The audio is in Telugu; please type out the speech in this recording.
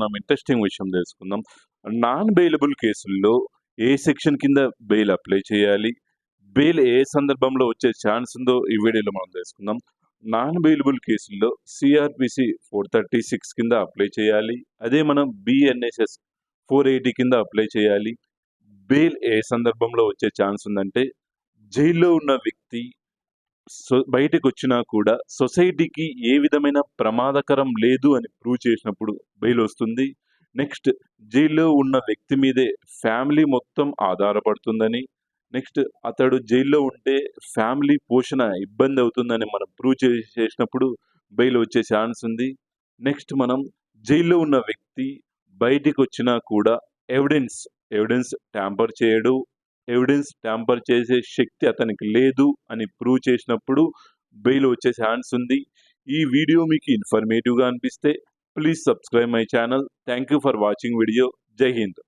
మనం ఇంట్రెస్టింగ్ విషయం తెలుసుకుందాం. నాన్ బెయిలబుల్ కేసుల్లో ఏ సెక్షన్ కింద బెయిల్ అప్లై చేయాలి? బెయిల్ ఏ సందర్భంలో వచ్చే ఛాన్స్ ఉందో ఈ వీడియోలో మనం తెలుసుకుందాం. నాన్ బెయిలబుల్ కేసుల్లో సిఆర్పిసి ఫోర్ థర్టీ సిక్స్ కింద అప్లై చేయాలి. అదే మనం బిఎన్ఎస్ఎస్ ఫోర్ ఎయిటీ కింద అప్లై చేయాలి. బెయిల్ ఏ సందర్భంలో వచ్చే ఛాన్స్ ఉందంటే జైల్లో ఉన్న వ్యక్తి సో బయటకు వచ్చినా కూడా సొసైటీకి ఏ విధమైన ప్రమాదకరం లేదు అని ప్రూవ్ చేసినప్పుడు బెయిల్ వస్తుంది. నెక్స్ట్ జైల్లో ఉన్న వ్యక్తి మీదే ఫ్యామిలీ మొత్తం ఆధారపడుతుందని నెక్స్ట్ అతడు జైల్లో ఉంటే ఫ్యామిలీ పోషణ ఇబ్బంది అవుతుందని మనం ప్రూవ్ చేసినప్పుడు బెయిల్ వచ్చే ఛాన్స్ ఉంది. నెక్స్ట్ మనం జైల్లో ఉన్న వ్యక్తి బయటికి వచ్చినా కూడా ఎవిడెన్స్ ఎవిడెన్స్ ట్యాంపర్ చేయడు. ఎవిడెన్స్ ట్యాంపర్ చేసే శక్తి అతనికి లేదు అని ప్రూవ్ చేసినప్పుడు బెయిల్ వచ్చే ఛాన్స్ ఉంది. ఈ వీడియో మీకు ఇన్ఫర్మేటివ్గా అనిపిస్తే please subscribe my channel thank you for watching video జై హింద్